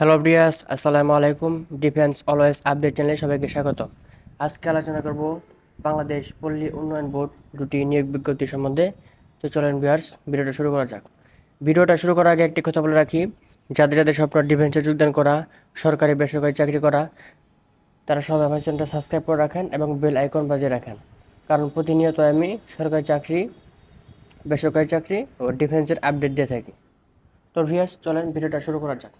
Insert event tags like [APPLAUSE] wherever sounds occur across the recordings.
Hello ব্রিয়াস আসসালামু আলাইকুম defence always update চ্যানেলে সবাইকে স্বাগত আজকে আলোচনা করব বাংলাদেশ পল্লী উন্নয়ন বোর্ড দুটি নিয়োগ বিজ্ঞপ্তি সম্বন্ধে। তো চলেন বিয়ার্স ভিডিওটা শুরু করা যাক। ভিডিওটা শুরু করার আগে একটি কথা বলে রাখি, যাদের যাদের স্বপ্ন ডিফেন্সে যোগদান করা, সরকারি বেসরকারি চাকরি করা, তারা সবাই আমার চ্যানেলটা সাবস্ক্রাইব করে রাখেন এবং বেল আইকন বাজিয়ে রাখেন। কারণ প্রতিনিয়ত আমি সরকারি চাকরি, বেসরকারি চাকরি ও ডিফেন্সের আপডেট দিয়ে থাকি। তো ভিয়াস চলেন ভিডিওটা শুরু করা যাক।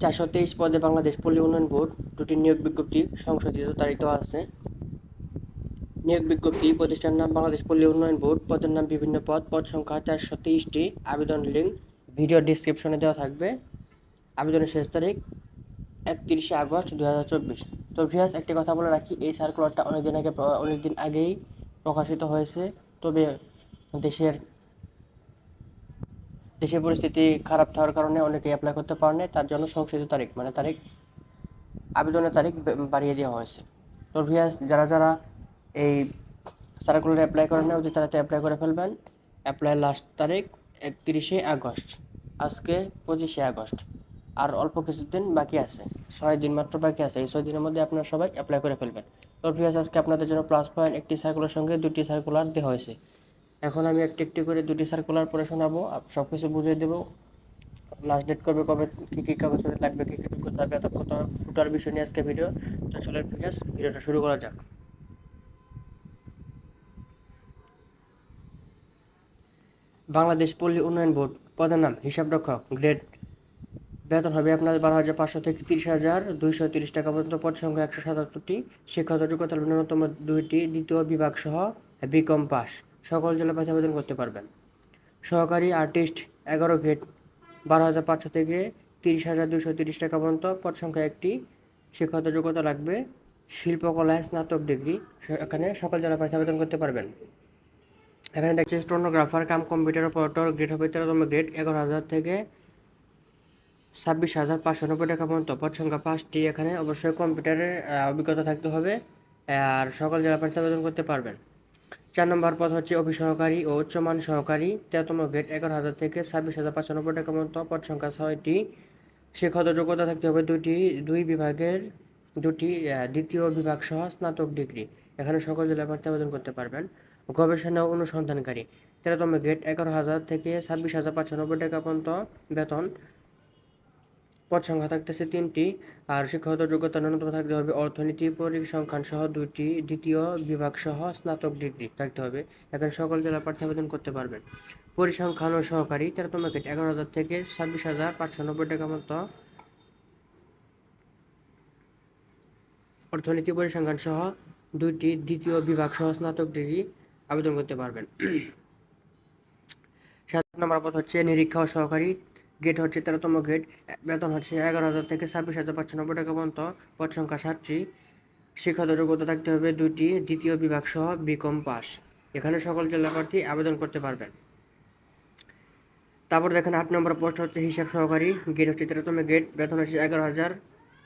চারশো তেইশ পদে বাংলাদেশ পল্লী উন্নয়ন বোর্ড দুটি নিয়োগ বিজ্ঞপ্তি সংশোধিত তারিখ আছে। নিয়োগ বিজ্ঞপ্তি প্রতিষ্ঠান নাম বাংলাদেশ পল্লী উন্নয়ন বোর্ড, পদের নাম বিভিন্ন পদ পদ সংখ্যা চারশো তেইশটি, আবেদন লিঙ্ক ভিডিও ডিসক্রিপশনে দেওয়া থাকবে। আবেদনের শেষ তারিখ একত্রিশে আগস্ট দু হাজার চব্বিশ। তো ভিয়াস একটি কথা বলে রাখি, এই সার্কুলারটা অনেকদিন আগে অনেকদিন আগেই প্রকাশিত হয়েছে। তবে দেশের দেশের পরিস্থিতি খারাপ থাকার কারণে অনেকে অ্যাপ্লাই করতে পারেনি তার জন্য সংশোধিত তারিখ মানে তারিখ, আবেদনের তারিখ বাড়িয়ে দেওয়া হয়েছে। তো যারা যারা এই সার্কুলার অ্যাপ্লাই করেন না অতি তাড়াতাড়ি অ্যাপ্লাই করে ফেলবেন। অ্যাপ্লাই লাস্ট তারিখ, একত্রিশে আগস্ট। আজকে পঁচিশে আগস্ট। আর অল্প কিছুদিন বাকি আছে। ছয় দিন মাত্র বাকি আছে। এই ছয় দিনের মধ্যে আপনারা সবাই অ্যাপ্লাই করে ফেলবেন। তো আজকে আপনাদের জন্য প্লাস পয়েন্ট একটি সার্কুলার সঙ্গে দুটি সার্কুলার দেওয়া হয়েছে। এখন আমি একটি একটি করে দুটি সার্কুলার পড়ে শোনাবো সব কিছু বুঝিয়ে দেবো। লাস্ট ডেট কবে কবে, কী কী কাগজপত্র লাগবে, কী কী যোগ্যতা লাগবে এত কত টোটাল বিষয় নিয়ে আজকে ভিডিও তো চলে প্লিজ ভিডিওটা শুরু করা যাক। বাংলাদেশ পল্লী উন্নয়ন বোর্ড, পদের নাম হিসাবরক্ষক গ্রেড বেতন হবে আপনার বারো হাজার পাঁচশো থেকে তিরিশ হাজার দুইশো তিরিশ টাকা পর্যন্ত, পদ সংখ্যা একশো সাতাত্তরটি। শিক্ষাগত যোগ্যতা ন্যূনতম দুইটি, দ্বিতীয় বিভাগ সহ বিকম পাস সকল জেলা প্রার্থী আবেদন করতে পারবেন। সহকারী আর্টিস্ট এগারো গ্রেড বারো হাজার পাঁচশো থেকে তিরিশ হাজার দুশো তিরিশ টাকা পর্যন্ত। পদ সংখ্যা একটি শিক্ষাগত যোগ্যতা লাগবে। শিল্পকলায় স্নাতক ডিগ্রি এখানে সকল জেলা প্রার্থী আবেদন করতে পারবেন। এখানে দেখছি stenographer, cum computer operator, grade হবে তেরোতম গ্রেড, এগারো হাজার থেকে ছাব্বিশ হাজার পাঁচশো নব্বই টাকা পর্যন্ত। পদ সংখ্যা পাঁচটি, এখানে অবশ্যই কম্পিউটারের অভিজ্ঞতা থাকতে হবে। আর সকল জেলা প্রার্থী আবেদন করতে পারবেন। চার নম্বর পদ হচ্ছে অফিস সহকারী ও উচ্চমান সহকারী। তেরোতম গ্রেড, এগারো হাজার থেকে ছাব্বিশ হাজার পাঁচশো নব্বই টাকা পর্যন্ত পদ সংখ্যা ছয়টি। শিক্ষাগত যোগ্যতা থাকতে হবে দুটি দুই বিভাগের দুটি দ্বিতীয় বিভাগ সহ স্নাতক ডিগ্রি। এখানে সকল জেলা প্রার্থী আবেদন করতে পারবেন। গবেষণা অনুসন্ধানকারী। তেরোতম গ্রেড, এগারো হাজার থেকে ছাব্বিশ হাজার পাঁচশো নব্বই টাকা পর্যন্ত বেতন। পদ সংখ্যা থাকতেছে তিনটি, আর শিক্ষাগত যোগ্যতা ন্যূনতম থাকতে হবে অর্থনীতি, পরিসংখ্যান সহ দুইটি, দ্বিতীয় বিভাগ সহ স্নাতক ডিগ্রি থাকতে হবে। এখানে সকল জেলা প্রার্থী আবেদন করতে পারবেন। পরিসংখ্যান ও সহকারী, তেরোতম গ্রেড এগারো হাজার থেকে ছাব্বিশ হাজার পাঁচশো নব্বই টাকা মতো। অর্থনীতি, পরিসংখ্যান সহ দুইটি, দ্বিতীয় বিভাগ সহ স্নাতক ডিগ্রি আবেদন করতে পারবেন। সাত নম্বর পদ হচ্ছে নিরীক্ষা ও সহকারী গেট হচ্ছে তেরোতম গেট। বেতন হচ্ছে এগারো হাজার থেকে ছাব্বিশ হাজার পাঁচশো নব্বই টাকা পর্যন্ত। পদ সংখ্যা সাতটি। শিক্ষাগত যোগ্যতা থাকতে হবে দুটি দ্বিতীয় বিভাগ সহ বিকম পাস। এখানে সকল জেলা প্রার্থী আবেদন করতে পারবেন। তারপর দেখেন আট নম্বর পোস্ট হচ্ছে হিসাব সহকারী। গেট হচ্ছে তেরোতম গেট। বেতন হচ্ছে এগারো হাজার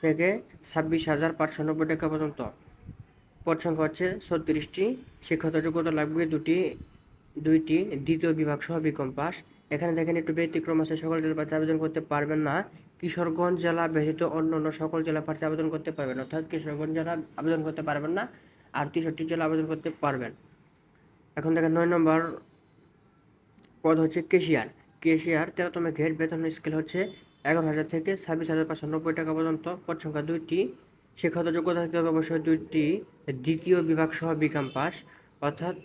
থেকে ছাব্বিশ হাজার পাঁচশো নব্বই টাকা পর্যন্ত। পদ সংখ্যা হচ্ছে ছত্রিশটি। শিক্ষাগত যোগ্যতা লাগবে দুটি, দুইটি, দ্বিতীয় বিভাগ সহ বিকম পাস। এখানে দেখেন একটু ব্যতিক্রম আছে, সকল জেলা প্রার্থী আবেদন করতে পারবেন না। কিশোরগঞ্জ জেলা ব্যতীত অন্য অন্য সকল জেলা প্রার্থী আবেদন করতে পারবেন, অর্থাৎ কিশোরগঞ্জ জেলা আবেদন করতে পারবেন না, আর তেষট্টি জেলা আবেদন করতে পারবেন। এখন দেখেন নয় নম্বর পদ হচ্ছে কেশিয়ার। কেশিয়ার তেরোতম ঘের বেতন স্কেল হচ্ছে এগারো হাজার থেকে ছাব্বিশ হাজার পাঁচশো নব্বই টাকা পর্যন্ত, পদ সংখ্যা দুইটি। শিক্ষাগত যোগ্যতা থাকতে হবে অবশ্যই দুইটি, দ্বিতীয় বিভাগ সহ বিকাম পাস, অর্থাৎ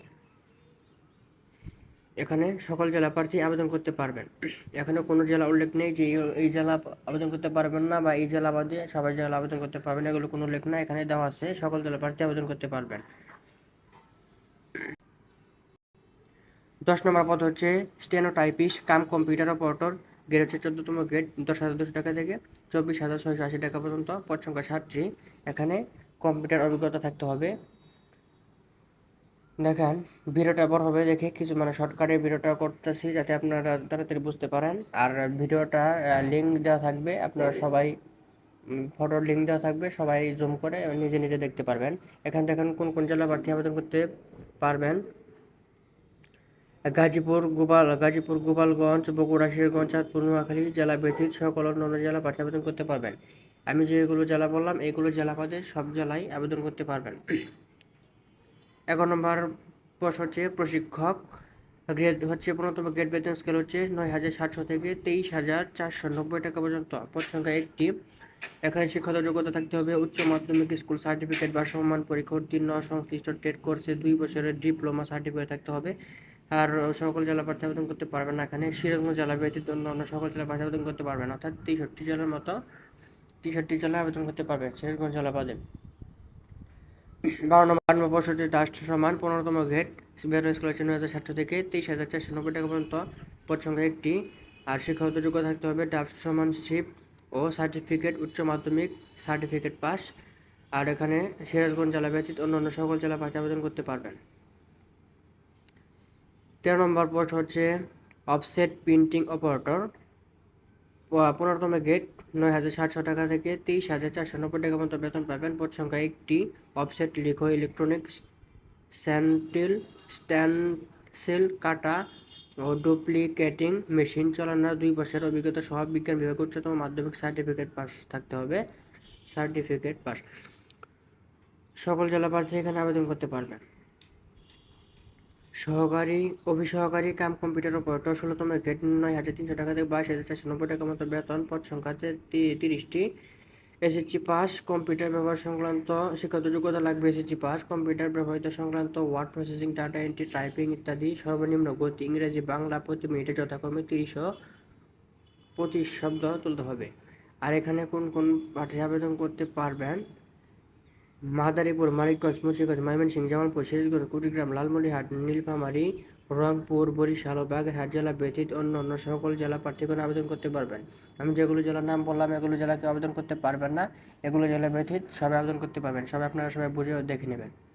এখানে সকল জেলা প্রার্থী আবেদন করতে পারবেন। এখানে কোনো জেলা উল্লেখ নেই যে এই- জেলা আবেদন করতে পারবেন না বা এই জেলা বাদে সবাই জেলা আবেদন করতে পারবেন, এগুলো কোনো উল্লেখ না এখানে দেওয়া আছে, সকল জেলা প্রার্থী আবেদন করতে পারবেন। দশ নম্বর পদ হচ্ছে stenotypist, cum computer operator grade হচ্ছে চোদ্দতম গ্রেড দশ হাজার দুশো টাকা থেকে চব্বিশ হাজার ছয়শো আশি টাকা পর্যন্ত পদ সংখ্যা ষাটটি এখানে কম্পিউটার অভিজ্ঞতা থাকতে হবে। দেখেন, ভিডিওটা বড় হবে দেখে কিছু মানে শর্টকাটে ভিডিওটা করতেছি যাতে আপনারা তাড়াতাড়ি বুঝতে পারেন। আর ভিডিওটা লিঙ্ক দেওয়া থাকবে, আপনারা সবাই ফটোর লিঙ্ক দেওয়া থাকবে, সবাই জুম করে নিজে নিজে দেখতে পারবেন। এখান দেখেন কোন কোন জেলা প্রার্থী আবেদন করতে পারবেন? গাজীপুর, গোপাল, গাজীপুর, গোপালগঞ্জ, বগুড়া শিরগঞ্জ চাঁদপুর, নোয়াখালী জেলা ব্যতীত সকল অন্যান্য জেলা প্রার্থী আবেদন করতে পারবেন। আমি যেগুলো জেলা বললাম এইগুলো জেলা পদে সব জেলায় আবেদন করতে পারবেন। এক নম্বর পোস্ট হচ্ছে প্রশিক্ষক। গ্রেড হচ্ছে পনেরোতম গ্রেড বেতন স্কেল হচ্ছে নয় হাজার সাতশো থেকে তেইশ হাজার চারশো নব্বই টাকা পর্যন্ত। পদ সংখ্যা একটি। এখানে শিক্ষাগত যোগ্যতা থাকতে হবে। উচ্চ মাধ্যমিক স্কুল সার্টিফিকেট বা সমমান পরীক্ষা উত্তীর্ণ সংশ্লিষ্ট টেট কোর্সে দুই বছরের ডিপ্লোমা সার্টিফিকেট থাকতে হবে। আর সকল জেলা প্রার্থী আবেদন করতে পারবেন না এখানে। সিরাজগঞ্জ জেলা ব্যতীত অন্য সকল জেলা প্রার্থী আবেদন করতে পারবেন অর্থাৎ তেষট্টি জেলার মতো তেষট্টি জেলা আবেদন করতে পারবেন সিরাজগঞ্জ জেলা বাদে বারো নম্বর আট নম্বর পঁয়ষট্টি রাষ্ট্র সমান পনেরোতম গ্রেড। বের স্কুলের নয় হাজার সাতশো থেকে তেইশ হাজার চারশো নব্বই টাকা পর্যন্ত। পদ একটি। আর শিক্ষাগত যোগ্যতা থাকতে হবে ডাস্ট সমানশিপ ও সার্টিফিকেট, উচ্চ মাধ্যমিক সার্টিফিকেট পাস। আর এখানে সিরাজগঞ্জ জেলা ব্যতীত অন্যান্য সকল জেলা প্রার্থী আবেদন করতে পারবেন। তেরো নম্বর পোস্ট হচ্ছে, অফসেট প্রিন্টিং অপারেটর পনেরোতম গেট, নয় হাজার সাতশো টাকা থেকে তেইশ হাজার চারশো নব্বই টাকা মতো বেতন পাবেন। পদ সংখ্যা একটি, অফসেট লিখো, ইলেকট্রনিক স্যান্টিল স্ট্যান্সিল কাটা ও ডুপ্লিকেটিং মেশিন চালানোর দুই বছরের অভিজ্ঞতা সহ বিজ্ঞান বিভাগ উচ্চতম মাধ্যমিক সার্টিফিকেট পাস থাকতে হবে। Certificate pass. সকল জেলা প্রার্থী এখানে আবেদন করতে পারবেন। সহকারী, অভিসহকারী কাম কম্পিউটার অপারেটর ষোলোতম গ্রেড নয় হাজার তিনশো টাকা থেকে বাইশ হাজার চারশো নব্বই টাকা মতো বেতন, পদ সংখ্যাতে তিরিশটি। এসএসসি পাস, কম্পিউটার ব্যবহার সংক্রান্ত শিক্ষাগত যোগ্যতা লাগবে এসএসসি পাস, কম্পিউটার ব্যবহৃত সংক্রান্ত word processing, data entry, typing ইত্যাদি। সর্বনিম্ন গতি, ইংরেজি, বাংলা প্রতি মিনিটে যথাক্রমে তিরিশ ও পঁচিশ শব্দ তুলতে হবে। আর এখানে কোন কোন পাঠে আবেদন করতে পারবেন? মাদারীপুর, মানিকগঞ্জ, মুন্সিগঞ্জ, ময়মনসিংহ, জামালপুর, সিরাজগঞ্জ, কুড়িগ্রাম, লালমনিরহাট, নীলফামারী, রংপুর, বরিশাল ও বাগেরহাট জেলা ব্যতীত অন্য অন্য সকল জেলা প্রার্থীগণ আবেদন করতে পারবেন। আমি যেগুলো জেলার নাম বললাম, এগুলো জেলাকে আবেদন করতে পারবেন না। এগুলো জেলা ব্যতীত সবাই আবেদন করতে পারবেন। সবাই আপনারা সবাই বুঝে দেখে নেবেন।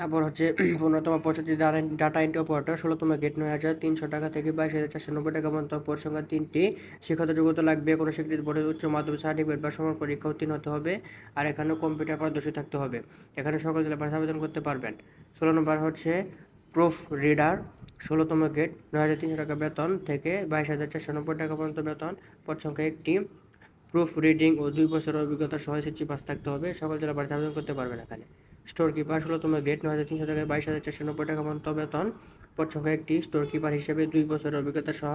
তারপর হচ্ছে [CLEARS THROAT] পনেরোতম পঁয়ষট্টি ডাটা এন্ট্রি অপারেটর ষোলোতম গেট নয় হাজার তিনশো টাকা থেকে বাইশ হাজার চারশো নব্বই টাকা পর্যন্ত পদ সংখ্যা তিনটি শিক্ষাগত যোগ্যতা লাগবে। কোনো স্বীকৃত বোর্ডের উচ্চ মাধ্যমিক সার্টিফিকেট বা সমান পরীক্ষা উত্তীর্ণ হতে হবে আর এখানে কম্পিউটার পারদর্শী থাকতে হবে। এখানে সকল জেলা প্রার্থী আবেদন করতে পারবেন। ষোলো নম্বর হচ্ছে প্রুফ রিডার ষোলোতম গেট নয় হাজার তিনশো টাকা বেতন থেকে বাইশ হাজার চারশো নব্বই টাকা পর্যন্ত বেতন। পদ সংখ্যা একটি। প্রুফ রিডিং ও দুই বছরের অভিজ্ঞতা সহ এসএসসি পাস থাকতে হবে। সকল জেলা প্রার্থী আবেদন করতে পারবেন এখানে। স্টোর কিপার ষোলোতম গ্রেড নয় হাজার তিনশো টাকায় বাইশ হাজার চারশো নব্বই টাকা পর্যন্ত বেতন পদ সংখ্যা একটি স্টোর কিপার হিসেবে দুই বছরের অভিজ্ঞতা সহ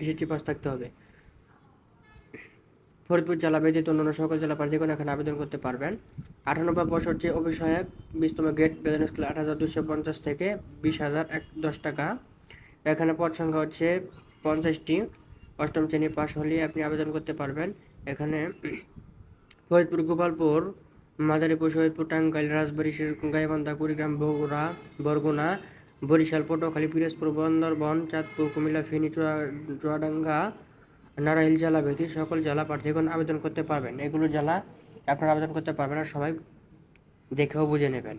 এসএসসি পাস থাকতে হবে। ফরিদপুর জেলা ব্যতীত অন্যান্য সকল জেলা প্রার্থীগণ এখানে আবেদন করতে পারবেন। আঠারো নম্বর বছর যে অভিষয়ক বিশতম গ্রেড বেতন স্কেল আট হাজার দুশো পঞ্চাশ থেকে বিশ হাজার এক দশ টাকা। এখানে পদ সংখ্যা হচ্ছে পঞ্চাশটি। অষ্টম শ্রেণি পাশ হলে আপনি আবেদন করতে পারবেন। এখানে ফরিদপুর, গোপালপুর মাদারীপুর শহীদপুর টাঙ্গাইল, রাজবাড়ী শিরকুন গাইবান্ধা, কুড়িগ্রাম, বগুড়া, বরগুনা, বরিশাল, পটুয়াখালী, পিরোজপুর, বান্দরবন, চাঁদপুর, কুমিল্লা, ফেনী চুয়াডাঙ্গা, নারাইল জেলা ব্যতীত সকল জেলা প্রার্থীগণ আবেদন করতে পারবেন। এগুলো জেলা আপনারা আবেদন করতে পারবেন আর সবাই দেখেও বুঝে নেবেন।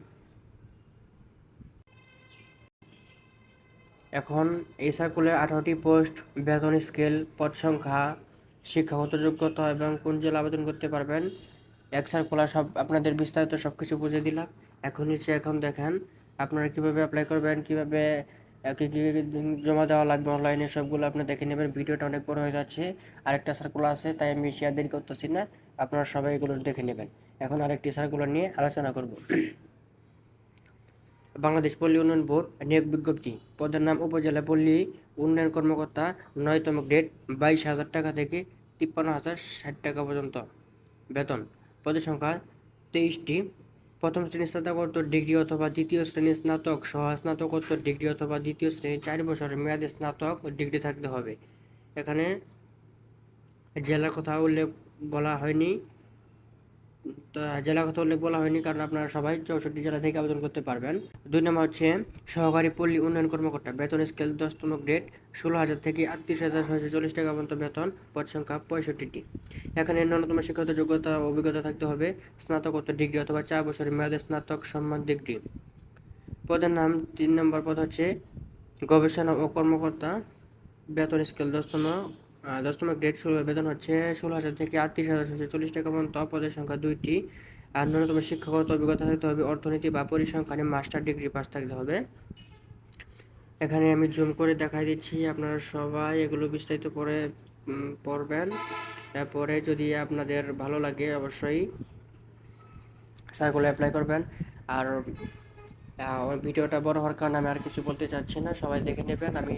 এখন এই সার্কুলের আঠারোটি পোস্ট, বেতন স্কেল, পদ সংখ্যা, শিক্ষাগত যোগ্যতা এবং কোন জেলা আবেদন করতে পারবেন এক সার্কুলার সব আপনাদের বিস্তারিত সব কিছু বুঝে দিলাম। এখন নিচে এখন দেখেন আপনারা কীভাবে অ্যাপ্লাই করবেন, কীভাবে কী কী জমা দেওয়া লাগবে অনলাইনে সবগুলো আপনি দেখে নেবেন। ভিডিওটা অনেক বড় হয়ে যাচ্ছে, আরেকটা সার্কুলার আছে, তাই আমি শেয়ার দেরি করতেছি না, আপনারা সবাই এগুলো দেখে নেবেন। এখন আরেকটি সার্কুলার নিয়ে আলোচনা করব। [CLEARS THROAT] বাংলাদেশ পল্লী উন্নয়ন বোর্ড নিয়োগ বিজ্ঞপ্তি। পদের নাম উপজেলা পল্লী উন্নয়ন কর্মকর্তা, নয়তম গ্রেড বাইশ হাজার টাকা থেকে তিপ্পান্ন হাজার ষাট টাকা পর্যন্ত। বেতন। পদের সংখ্যা তেইশটি। প্রথম শ্রেণির স্নাতকোত্তর ডিগ্রি অথবা দ্বিতীয় শ্রেণির স্নাতক সহ স্নাতকোত্তর ডিগ্রি অথবা দ্বিতীয় শ্রেণির চার বছরের মেয়াদে স্নাতক ডিগ্রি থাকতে হবে। এখানে জেলার কথা উল্লেখ বলা হয়নি। জেলার কথা উল্লেখ বলা হয়নি কারণ আপনারা সবাই চৌষট্টি জেলা থেকে আবেদন করতে পারবেন। দুই নম্বর হচ্ছে, সহকারী পল্লী উন্নয়ন কর্মকর্তা, বেতন স্কেল দশতম গ্রেড ষোলো হাজার থেকে আটত্রিশ হাজার ছয়শো চল্লিশ টাকা পর্যন্ত বেতন, পদ সংখ্যা পঁয়ষট্টিটি। এখানে ন্যূনতম শিক্ষাগত যোগ্যতা অভিজ্ঞতা থাকতে হবে, স্নাতকোত্তর ডিগ্রি অথবা চার বছরের মেয়াদে স্নাতক সম্মান ডিগ্রি পদের নাম, তিন নম্বর পদ হচ্ছে, গবেষণা ও কর্মকর্তা, বেতন স্কেল দশতম দশতম গ্রেড ষোলো বেতন হচ্ছে ষোলো হাজার থেকে আটত্রিশ হাজার ছশো চল্লিশ টাকা পর্যন্ত, পদের সংখ্যা দুইটি। আর ন্যূনতম শিক্ষাগত অভিজ্ঞতা থাকতে হবে, অর্থনীতি বা পরিসংখ্যানে মাস্টার ডিগ্রি পাস থাকতে হবে। এখানে আমি জুম করে দেখাই দিচ্ছি, আপনারা সবাই এগুলো বিস্তারিত পরে পড়বেন। তারপরে যদি আপনাদের ভালো লাগে অবশ্যই স্যারগুলো অ্যাপ্লাই করবেন। আর ওই ভিডিওটা বড় হওয়ার কারণে আমি আর কিছু বলতে চাচ্ছি না, সবাই দেখে নেবেন। আমি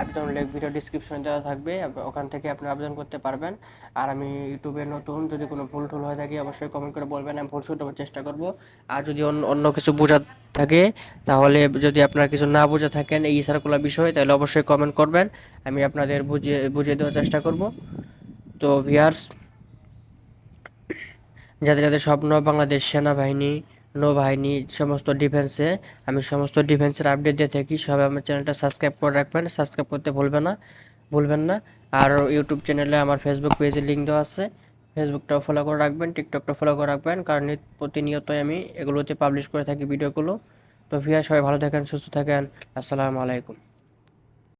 আবেদন ভিডিও ডিসক্রিপশনে দেওয়া থাকবে ওখান থেকে আপনি আবেদন করতে পারবেন। আর আমি ইউটিউবে নতুন, যদি কোনো ভুল টুল হয়ে থাকে, অবশ্যই কমেন্ট করে বলবেন, আমি ভুল শুধরানোর চেষ্টা করব। আর যদি অন্য কিছু বোঝার থাকে, তাহলে যদি আপনার কিছু না বুঝে থাকেন এই সার্কুলার বিষয়ে, তাহলে অবশ্যই কমেন্ট করবেন। আমি আপনাদের বুঝিয়ে বুঝিয়ে দেওয়ার চেষ্টা করব। তো ভিয়ার্স যাদের যাদের স্বপ্ন বাংলাদেশ সেনাবাহিনী নৌবাহিনী, সমস্ত ডিফেন্সে আমি সমস্ত ডিফেন্সের আপডেট দিয়ে থাকি। সবাই আমার চ্যানেলটা সাবস্ক্রাইব করে রাখবেন। সাবস্ক্রাইব করতে ভুলবেন না ভুলবেন না। আর ইউটিউব চ্যানেলে আমার ফেসবুক পেজে লিঙ্ক দেওয়া আছে। ফেসবুকটাও ফলো করে রাখবেন টিকটকটাও ফলো করে রাখবেন। কারণ প্রতিনিয়তই আমি এগুলোতে পাবলিশ করে থাকি ভিডিওগুলো তো ভিয়া সবাই ভালো থাকেন, সুস্থ থাকেন। আসসালামু আলাইকুম।